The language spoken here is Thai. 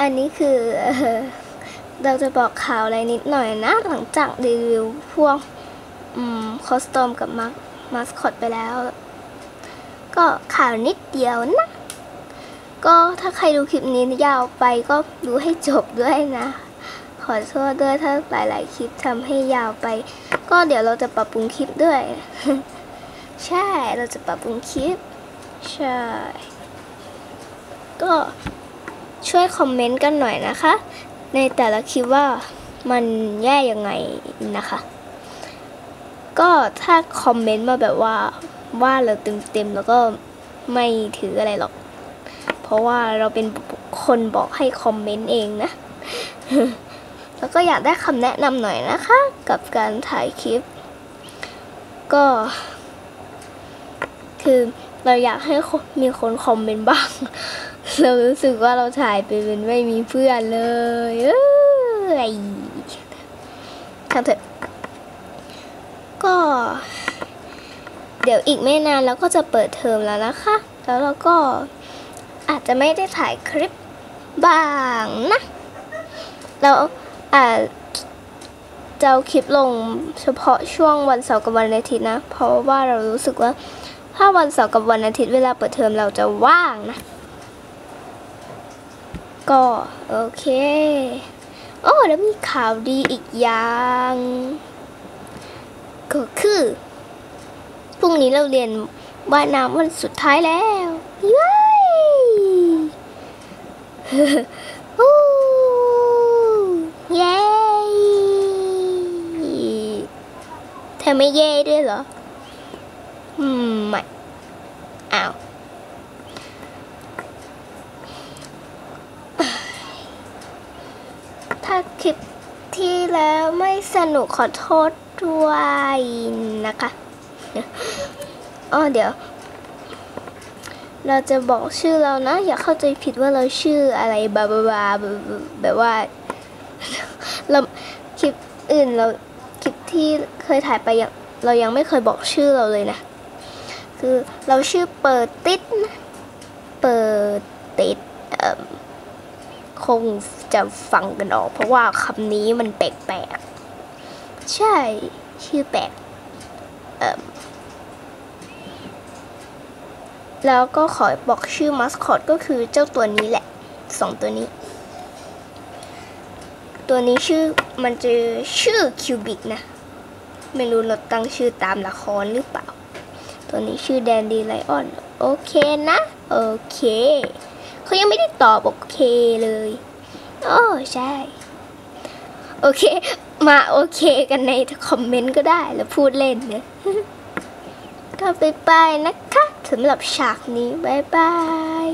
อันนี้คือเราจะบอกข่าวอะไรนิดหน่อยนะ หลังจากรีวิวพวกคอสตอมกับมามาสคอตไปแล้ว ก็ข่าวนิดเดียวนะ ก็ถ้าใครดูคลิปนี้ยาวไปก็ดูให้จบด้วยนะ ขอโทษด้วยถ้าหลาย ๆ คลิปทำให้ยาวไป ก็เดี๋ยวเราจะปรับปรุงคลิปด้วย ใช่เราจะปรับปรุงคลิป ใช่ ก็ช่วยคอมเมนต์กันหน่อยนะคะ ในแต่ละคลิปว่ามันแย่ยังไงนะคะ ก็ถ้าคอมเมนต์มาแบบว่าว่าเราเต็มๆแล้วก็ไม่ถืออะไรหรอก เพราะว่าเราเป็นคนบอกให้คอมเมนต์เองนะ แล้วก็อยากได้คำแนะนำหน่อยนะคะ กับการถ่ายคลิป ก็ คือเราอยากให้มีคนคอมเมนต์บ้าง เรารู้สึกว่าเราถ่ายไปเป็นไม่มีเพื่อนเลยเอ้ยทำเถอะก็ เดี๋ยวอีกไม่นานเราก็จะเปิดเทอมแล้วนะคะ แล้วเราก็อาจจะไม่ได้ถ่ายคลิปบ้างนะ เราอาจจะเอาคลิปลงเฉพาะช่วงวันเสาร์กับวันอาทิตย์นะ เพราะว่าเรารู้สึกว่าถ้าวันเสาร์กับวันอาทิตย์เวลาเปิดเทอมเราจะว่างนะ ก็โอเคโอ้แล้วมีข่าวดีอีกอย่าง ก็คือ พรุ่งนี้เราเรียนว่ายน้ำวันสุดท้ายแล้วย้ฮู้เย้เธอไม่เย้ด้วยเหรอ อืม ไม่ อ้าว ถ้าคลิปที่แล้วไม่สนุกขอโทษด้วยนะคะอ๋อเดี๋ยว เราจะบอกชื่อเรานะ อย่าเข้าใจผิดว่าเราชื่ออะไรบาบาบาแบบว่าเราคลิปอื่นเราคลิปที่เคยถ่ายไปยังเรายังไม่เคยบอกชื่อเราเลยนะ คือเราชื่อเปิดติดนะเปิดติด คงจะฟังกันออก เพราะว่าคำนี้มันแปลกๆ ใช่ ชื่อแปลกแล้วก็ขอบอกชื่อมัสคอตก็คือเจ้าตัวนี้แหละสองตัวนี้ ตัวนี้ชื่อมันจะชื่อคิวบิกนะ ไม่รู้เราตั้งชื่อตามละครหรือเปล่า ตัวนี้ชื่อแดนดีไลออน โอเคนะ โอเค เขายังไม่ได้ตอบโอเคเลยโอ้ใช่ โอเค มาโอเคกันในคอมเมนต์ก็ได้แล้วพูดเล่นเนะก็ไปไปนะคะสำหรับฉากนี้บายบาย